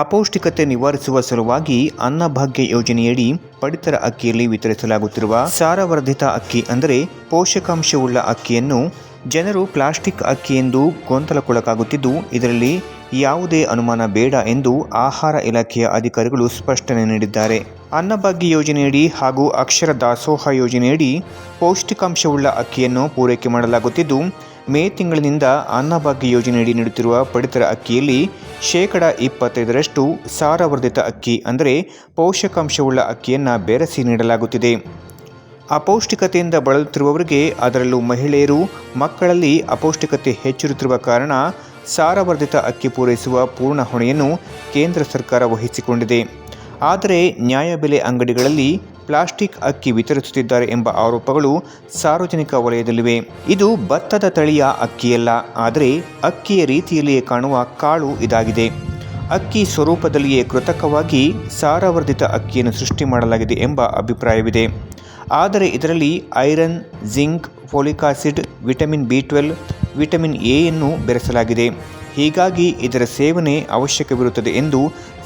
ಅಪೌಷ್ಟಿಕತೆ ನಿವಾರಿಸುವ ಸಲುವಾಗಿ ಅನ್ನಭಾಗ್ಯ ಯೋಜನೆಯಡಿ ಪಡಿತರ ಅಕ್ಕಿಯಲ್ಲಿ ವಿತರಿಸಲಾಗುತ್ತಿರುವ ಸಾರವರ್ಧಿತ ಅಕ್ಕಿ ಅಂದರೆ ಪೋಷಕಾಂಶವುಳ್ಳ ಅಕ್ಕಿಯನ್ನು ಜನರು ಪ್ಲಾಸ್ಟಿಕ್ ಅಕ್ಕಿ ಎಂದು ಗೊಂದಲಕ್ಕೊಳಗಾಗುತ್ತಿದ್ದು, ಇದರಲ್ಲಿ ಯಾವುದೇ ಅನುಮಾನ ಬೇಡ ಎಂದು ಆಹಾರ ಇಲಾಖೆಯ ಅಧಿಕಾರಿಗಳು ಸ್ಪಷ್ಟನೆ ನೀಡಿದ್ದಾರೆ. ಅನ್ನಭಾಗ್ಯ ಯೋಜನೆಯಡಿ ಹಾಗೂ ಅಕ್ಷರ ದಾಸೋಹ ಯೋಜನೆಯಡಿ ಪೌಷ್ಟಿಕಾಂಶವುಳ್ಳ ಅಕ್ಕಿಯನ್ನು ಪೂರೈಕೆ ಮಾಡಲಾಗುತ್ತಿದ್ದು ಮೇ ತಿಂಗಳಿನಿಂದ ಅನ್ನಭಾಗ್ಯ ಯೋಜನೆಯಡಿ ನೀಡುತ್ತಿರುವ ಪಡಿತರ ಅಕ್ಕಿಯಲ್ಲಿ ಶೇಕಡ ಇಪ್ಪತ್ತೈದರಷ್ಟು ಸಾರವರ್ಧಿತ ಅಕ್ಕಿ, ಅಂದರೆ ಪೋಷಕಾಂಶವುಳ್ಳ ಅಕ್ಕಿಯನ್ನು ಬೆರೆಸಿ ನೀಡಲಾಗುತ್ತಿದೆ. ಅಪೌಷ್ಟಿಕತೆಯಿಂದ ಬಳಲುತ್ತಿರುವವರಿಗೆ ಅದರಲ್ಲೂ ಮಹಿಳೆಯರು ಮಕ್ಕಳಲ್ಲಿ ಅಪೌಷ್ಟಿಕತೆ ಹೆಚ್ಚಿರುತ್ತಿರುವ ಕಾರಣ ಸಾರವರ್ಧಿತ ಅಕ್ಕಿ ಪೂರೈಸುವ ಪೂರ್ಣ ಹೊಣೆಯನ್ನು ಕೇಂದ್ರ ಸರ್ಕಾರ ವಹಿಸಿಕೊಂಡಿದೆ. ಆದರೆ ನ್ಯಾಯಬೆಲೆ ಅಂಗಡಿಗಳಲ್ಲಿ ಪ್ಲಾಸ್ಟಿಕ್ ಅಕ್ಕಿ ವಿತರಿಸುತ್ತಿದ್ದಾರೆ ಎಂಬ ಆರೋಪಗಳು ಸಾರ್ವಜನಿಕ ವಲಯದಲ್ಲಿವೆ. ಇದು ಭತ್ತದ ತಳಿಯ ಅಕ್ಕಿಯಲ್ಲ, ಆದರೆ ಅಕ್ಕಿಯ ರೀತಿಯಲ್ಲಿಯೇ ಕಾಣುವ ಕಾಳು ಇದಾಗಿದೆ. ಅಕ್ಕಿ ಸ್ವರೂಪದಲ್ಲಿಯೇ ಕೃತಕವಾಗಿ ಸಾರವರ್ಧಿತ ಅಕ್ಕಿಯನ್ನು ಸೃಷ್ಟಿ ಮಾಡಲಾಗಿದೆ ಎಂಬ ಅಭಿಪ್ರಾಯವಿದೆ. ಆದರೆ ಇದರಲ್ಲಿ iron, zinc, folic acid, vitamin B twelve, vitamin ಎಯನ್ನು ಬೆರೆಸಲಾಗಿದೆ. ಹೀಗಾಗಿ ಇದರ ಸೇವನೆ ಅವಶ್ಯಕವಿರುತ್ತದೆ ಎಂದು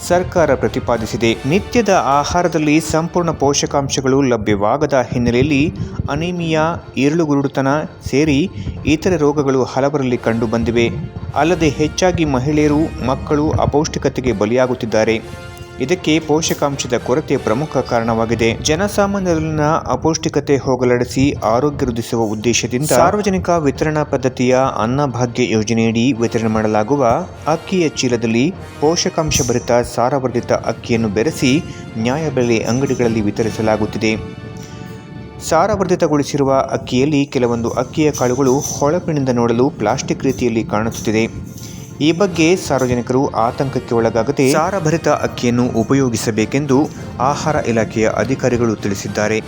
ಸರ್ಕಾರ ಪ್ರತಿಪಾದಿಸಿದೆ. ನಿತ್ಯದ ಆಹಾರದಲ್ಲಿ ಸಂಪೂರ್ಣ ಪೋಷಕಾಂಶಗಳು ಲಭ್ಯವಾಗದ ಹಿನ್ನೆಲೆಯಲ್ಲಿ ಅನಿಮಿಯಾ ಇರುಳುಗುರುಡುತನ ಸೇರಿ ಇತರೆ ರೋಗಗಳು ಹಲವರಲ್ಲಿ ಕಂಡುಬಂದಿವೆ. ಅಲ್ಲದೆ ಹೆಚ್ಚಾಗಿ ಮಹಿಳೆಯರು, ಮಕ್ಕಳು ಅಪೌಷ್ಟಿಕತೆಗೆ ಬಲಿಯಾಗುತ್ತಿದ್ದಾರೆ. ಇದಕ್ಕೆ ಪೋಷಕಾಂಶದ ಕೊರತೆ ಪ್ರಮುಖ ಕಾರಣವಾಗಿದೆ. ಜನಸಾಮಾನ್ಯರಲ್ಲಿನ ಅಪೌಷ್ಟಿಕತೆ ಹೋಗಲಾಡಿಸಿ ಆರೋಗ್ಯ ವೃದ್ಧಿಸುವ ಉದ್ದೇಶದಿಂದ ಸಾರ್ವಜನಿಕ ವಿತರಣಾ ಪದ್ಧತಿಯ ಅನ್ನಭಾಗ್ಯ ಯೋಜನೆಯಡಿ ವಿತರಣೆ ಮಾಡಲಾಗುವ ಅಕ್ಕಿಯ ಚೀಲದಲ್ಲಿ ಪೋಷಕಾಂಶ ಭರಿತ ಸಾರವರ್ಧಿತ ಅಕ್ಕಿಯನ್ನು ಬೆರೆಸಿ ನ್ಯಾಯಬೆಲೆ ಅಂಗಡಿಗಳಲ್ಲಿ ವಿತರಿಸಲಾಗುತ್ತಿದೆ. ಸಾರವರ್ಧಿತಗೊಳಿಸಿರುವ ಅಕ್ಕಿಯಲ್ಲಿ ಕೆಲವೊಂದು ಅಕ್ಕಿಯ ಕಾಳುಗಳು ಹೊಳಪಿನಿಂದ ನೋಡಲು ಪ್ಲಾಸ್ಟಿಕ್ ರೀತಿಯಲ್ಲಿ ಕಾಣಿಸುತ್ತಿದೆ ಈ ಬಗ್ಗೆ ಸಾರ್ವಜನಿಕರು ಆತಂಕಕ್ಕೆ ಒಳಗಾಗದೆ ಸಾರಭರಿತ ಅಕ್ಕಿಯನ್ನು ಉಪಯೋಗಿಸಬೇಕೆಂದು ಆಹಾರ ಇಲಾಖೆಯ ಅಧಿಕಾರಿಗಳು ತಿಳಿಸಿದ್ದಾರೆ.